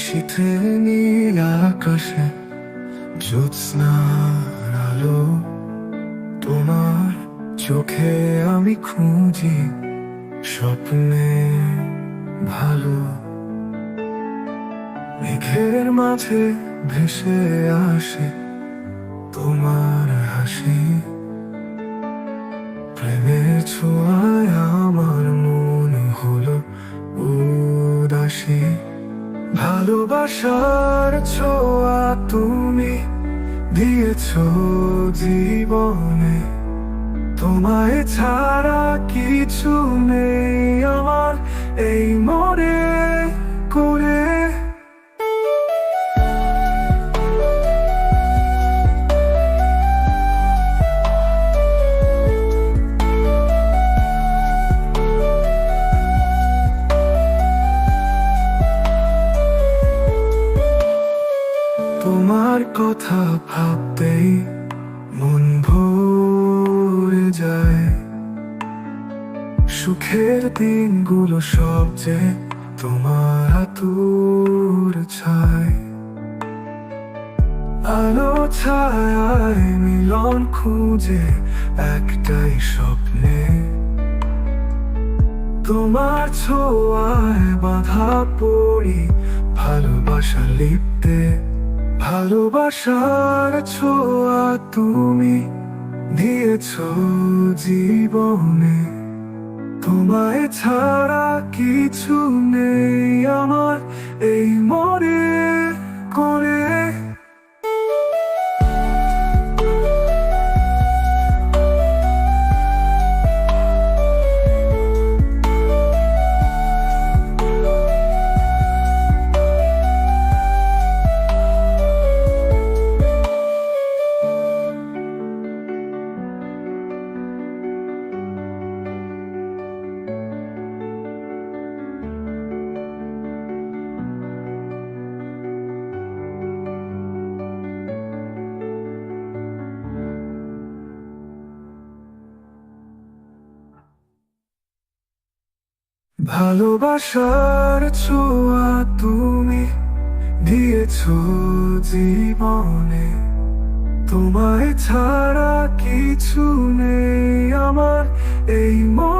নিশীথে নীল আকাশে জ্যোৎস্নার আলো। তোমার চোখে আমি খুঁজি স্বপ্নে ভালো। মেঘের মাঝে ভেসে আসে তোমার ভালোবাসার ছোঁয়া তুমি দিয়েছ জীবনে। তোমায় ছাড়া কিছু নেই আমার এই মনে তোমার কথা ভাবতেই মন ভরে যায়। সুখের দিনগুলো সব যে তোমার হাতুর ছায়। আলো ছায় মিলন খুঁজে একটাই স্বপ্নে। তোমার ছোঁয়ায় বাধা পড়ি ভালোবাসা লিখতে ভালোবাসার ছোঁয়া তুমি দিয়েছ জীবনে। তোমায় ছাড়া কিছু নেই আমার এই মনে ভালোবাসার ছোঁয়া তুমি দিয়েছ জীবনে। তোমায় ছাড়া কিছু নেই আমার এই মন।